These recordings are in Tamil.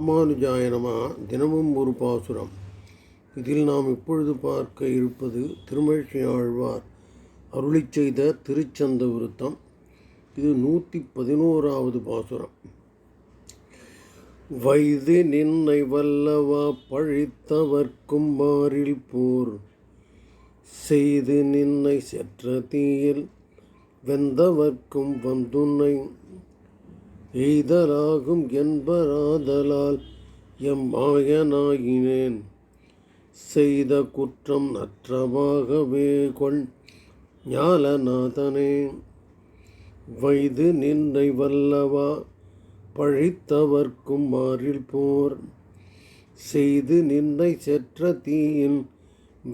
ராமானுஜாயனமா தினமும் ஒரு பாசுரம். இதில் நாம் இப்பொழுது பார்க்க இருப்பது திருமழிசை ஆழ்வார் அருளி செய்த திருச்சந்த விருத்தம். இது நூற்றி பதினோராவது பாசுரம். வயது நின்னை வல்லவா பழித்தவர்க்கும் மாறில் போர். செய்து நின்னை செற்ற தீயில் வெந்தவர்க்கும் வந்துன்னை எய்தலாகும் என்பராதலால் எம்மாயனாகினேன் செய்த குற்றம் நற்றமாகவே கொள் ஞாலநாதனே. வைது நின்னை வல்லவா பழித்தவர்க்கும் மாறில் போர். செய்து நின்னை செற்ற தீயில்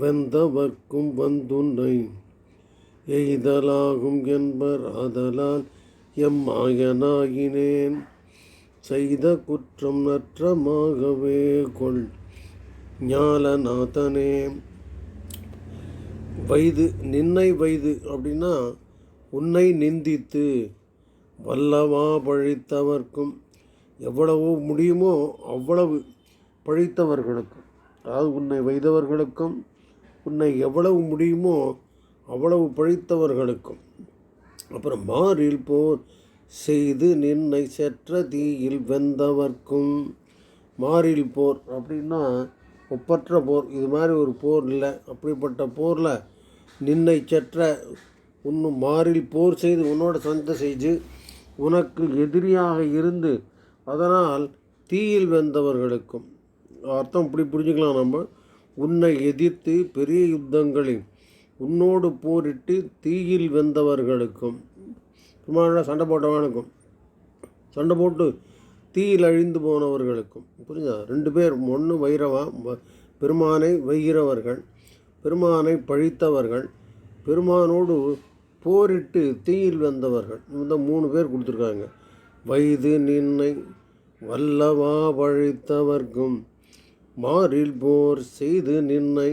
வெந்தவர்க்கும் வந்துன்னை எய்தலாகும் என்பர் ஆதலால் எம் மாயனாகினேன் செய்த குற்றம் நற்றமாகவே கொள். ஞாலநாதனே. வைது நின்னை வைது அப்படின்னா உன்னை நிந்தித்து வல்லவா பழித்தவர்க்கும் எவ்வளவோ முடியுமோ அவ்வளவு பழித்தவர்களுக்கும். அதாவது உன்னை வைத்தவர்களுக்கும் உன்னை எவ்வளவு முடியுமோ அவ்வளவு பழித்தவர்களுக்கும். அப்புறம் மாறில் போர் செய்து நின்னை செற்ற தீயில் வெந்தவர்க்கும். மாறில் போர் அப்படின்னா ஒப்பற்ற போர். இது மாதிரி ஒரு போர் இல்லை. அப்படிப்பட்ட போரில் நின்னை செற்ற உன்னும் மாறில் போர் செய்து உன்னோட சந்தை செய்து உனக்கு எதிரியாக இருந்து அதனால் தீயில் வெந்தவர்களுக்கும். அர்த்தம் இப்படி புரிஞ்சுக்கலாம் நம்ம. உன்னை எதிர்த்து பெரிய யுத்தங்களில் உன்னோடு போரிட்டு தீயில் வெந்தவர்களுக்கும் சும்மா சண்டை போட்டவனுக்கும். சண்டை போட்டு தீயில் அழிந்து போனவர்களுக்கும். புரியுதா ரெண்டு பேர் ஒன்று வைரவா பெருமானை வைகிறவர்கள் பெருமானை பழித்தவர்கள் பெருமானோடு போரிட்டு தீயில் வெந்தவர்கள். இந்த மூணு பேர் கொடுத்துருக்காங்க. வயது நின்னை வல்லவா பழித்தவர்க்கும் மாறில் போர் செய்து நின்னை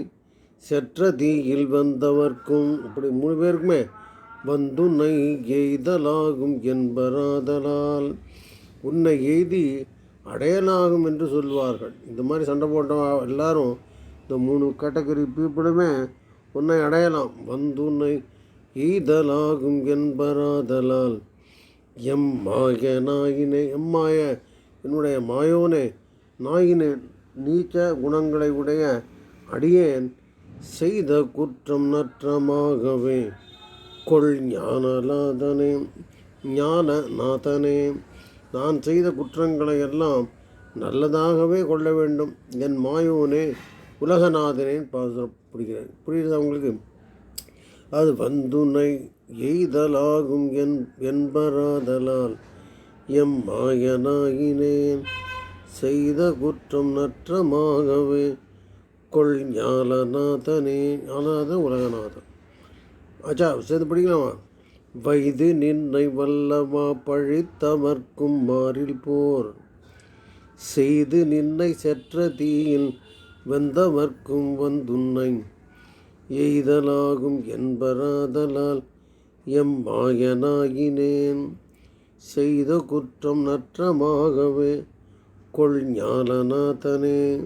செற்ற தீயில் வந்தவர்க்கும் இப்படி மூணு பேருக்குமே வந்துன்னை எய்தலாகும் என்பராதலால் உன்னை எய்தி அடையலாகும் என்று சொல்வார்கள். இந்த மாதிரி சண்டை போட்ட எல்லாரும் இந்த மூணு கேட்டகரி பீப்புளுமே உன்னை அடையலாம். வந்து உன்னை எய்தலாகும் என்பராதலால் எம் மாய நாயினே எம்மாய என்னுடைய மாயோனே நாயினே நீச்ச குணங்களை உடைய அடியேன் செய்த குற்றம் நற்றமாகவே. கொள் ஞானநாதனே ஞான நாதனே நான் செய்த குற்றங்களை எல்லாம் நல்லதாகவே கொள்ள வேண்டும். என் மாயோனே உலகநாதனே பாசப்படுகிறேன் புரியுது அவங்களுக்கு அது வந்துனை எய்தலாகும் என் என்பராதலால் எம் மாயனாகினேன் செய்த குற்றம் நற்றமாகவே கொள் ஞாலநாதனே ஞானநாதன் உலகநாதன் ஆச்சா சேர்ந்து படிக்கலாமா? வைது நின்னை வல்லமா பழித்தமர்க்கும் மாறில் போர். செய்து நின்னை செற்ற தீயில் வெந்தமர்க்கும் வந்துன்னை. எய்தலாகும் என்பராதலால் எம் மாயனாகினேன் செய்த குற்றம் நற்றமாகவே கொள் ஞாலநாதனே.